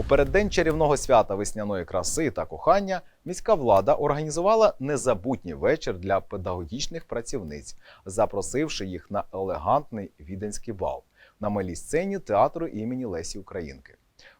У переддень чарівного свята весняної краси та кохання міська влада організувала незабутній вечір для педагогічних працівниць, запросивши їх на елегантний віденський бал на малій сцені театру імені Лесі Українки.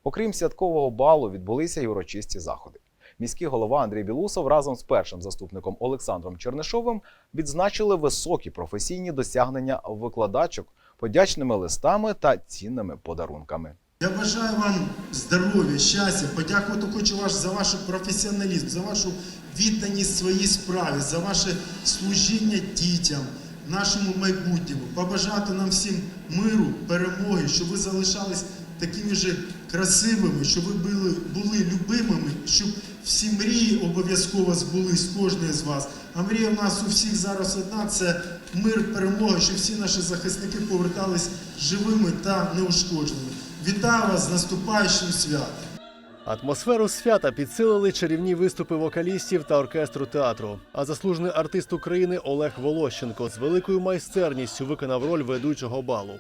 Окрім святкового балу, відбулися й урочисті заходи. Міський голова Андрій Білусов разом з першим заступником Олександром Чернишовим відзначили високі професійні досягнення викладачок подячними листами та цінними подарунками. Я бажаю вам здоров'я, щастя, подякувати хочу вас за ваш професіоналізм, за вашу відданість своїй справі, за ваше служіння дітям, нашому майбутньому. Побажати нам всім миру, перемоги, щоб ви залишались такими же красивими, щоб ви були, були любимими, щоб всі мрії обов'язково збулись кожної з вас. А мрія в нас у всіх зараз одна це мир, перемога, щоб всі наші захисники повертались живими та неушкодженими. Вітаю вас з наступаючим святом! Атмосферу свята підсилили чарівні виступи вокалістів та оркестру театру. А заслужений артист України Олег Волощенко з великою майстерністю виконав роль ведучого балу.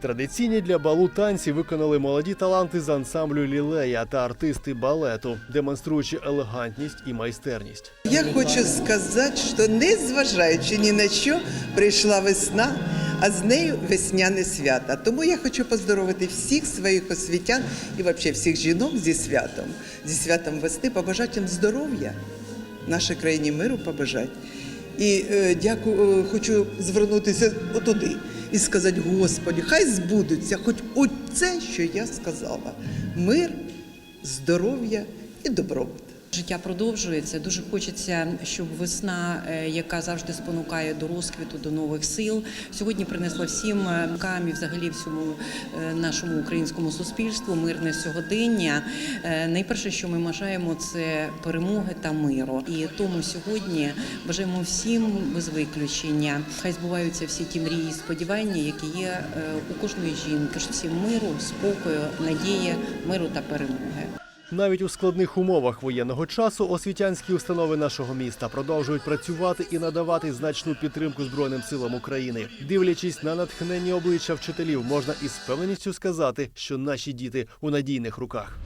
Традиційні для балу танці виконали молоді таланти з ансамблю Лілея та артисти балету, демонструючи елегантність і майстерність. Я хочу сказати, що незважаючи ні на що, прийшла весна, а з нею весняне свято. Тому я хочу поздоровити всіх своїх освітян і взагалі всіх жінок зі святом, зі святом весни, побажати їм здоров'я, нашій країні миру побажати. І е, дякую, е, хочу звернутися отуди і сказати, Господі, хай збудуться хоч оце, що я сказала: мир, здоров'я і добробут. Життя продовжується. Дуже хочеться, щоб весна, е, яка завжди спонукає до розквіту, до нових сил, сьогодні принесла всім е, і взагалі всьому е, нашому українському суспільству мирне сьогодення. Найперше, що ми бажаємо, це перемоги та миру. І тому сьогодні бажаємо всім без виключення. Хай збуваються всі ті мрії і сподівання, які є у кожної жінки. Всім миру, спокою, надії, миру та перемоги. Навіть у складних умовах воєнного часу освітянські установи нашого міста продовжують працювати і надавати значну підтримку Збройним силам України. Дивлячись на натхненні обличчя вчителів, можна із впевненістю сказати, що наші діти у надійних руках.